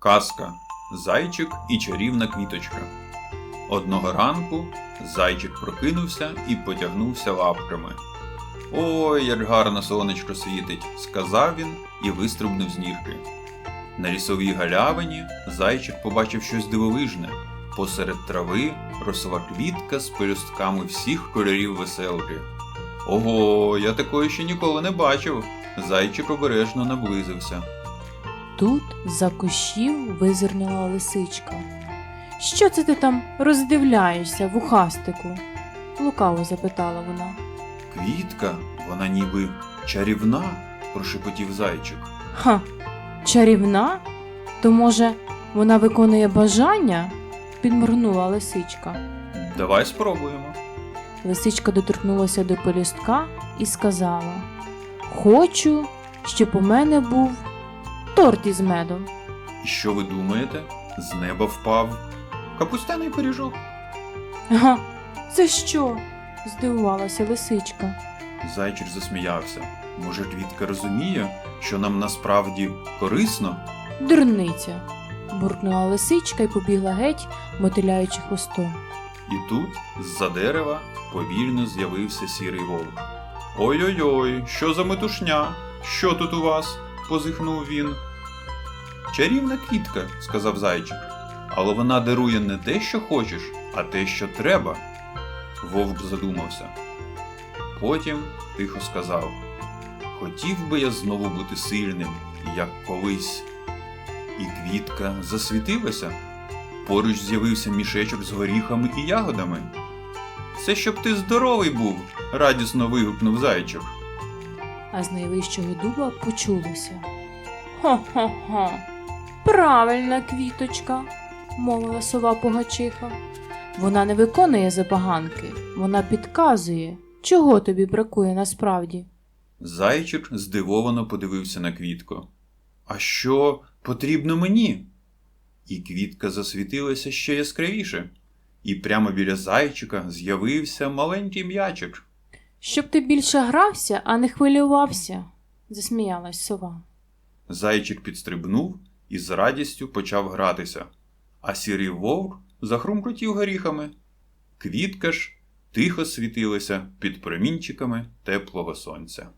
Казка Зайчик і чарівна квіточка. Одного ранку зайчик прокинувся і потягнувся лапками. Ой, як гарно сонечко світить, сказав він і вистрибнув з ніжки. На лісовій галявині зайчик побачив щось дивовижне. Посеред трави росла квітка з пелюстками всіх кольорів веселки. Ого, я такої ще ніколи не бачив. Зайчик обережно наблизився. Тут за кущів визирнула лисичка. Що це ти там роздивляєшся, вухастику? лукаво запитала вона. Квітка, вона ніби чарівна, прошепотів зайчик. Ха, чарівна? То, може, вона виконує бажання? підморгнула лисичка. Давай спробуємо. Лисичка доторкнулася до пелюстка і сказала: Хочу, щоб у мене був торт із медом. І що ви думаєте? З неба впав капустяний пиріжок. Га, це що? здивувалася лисичка. Зайчик засміявся. Може, квітка розуміє, що нам насправді корисно? Дурниця. буркнула лисичка і побігла геть, мотиляючи хвостом. І тут, з-за дерева, повільно з'явився сірий вовк. Ой-ой-ой, що за метушня? Що тут у вас? Позихнув він. Чарівна квітка, сказав зайчик, але вона дарує не те, що хочеш, а те, що треба. Вовк задумався. Потім тихо сказав: Хотів би я знову бути сильним, як колись. І квітка засвітилася. Поруч з'явився мішечок з горіхами і ягодами. Це щоб ти здоровий був, радісно вигукнув зайчик. А з найвищого дуба почулося. Хо-хо-хо. Правильна квіточка, мовила сова погачиха. Вона не виконує забаганки, вона підказує, чого тобі бракує насправді. Зайчик здивовано подивився на квітку. А що потрібно мені? І квітка засвітилася ще яскравіше, і прямо біля зайчика з'явився маленький м'ячик. Щоб ти більше грався, а не хвилювався, засміялась сова. Зайчик підстрибнув і з радістю почав гратися, а сірий вовк захрумкотів горіхами. Квітка ж тихо світилася під промінчиками теплого сонця.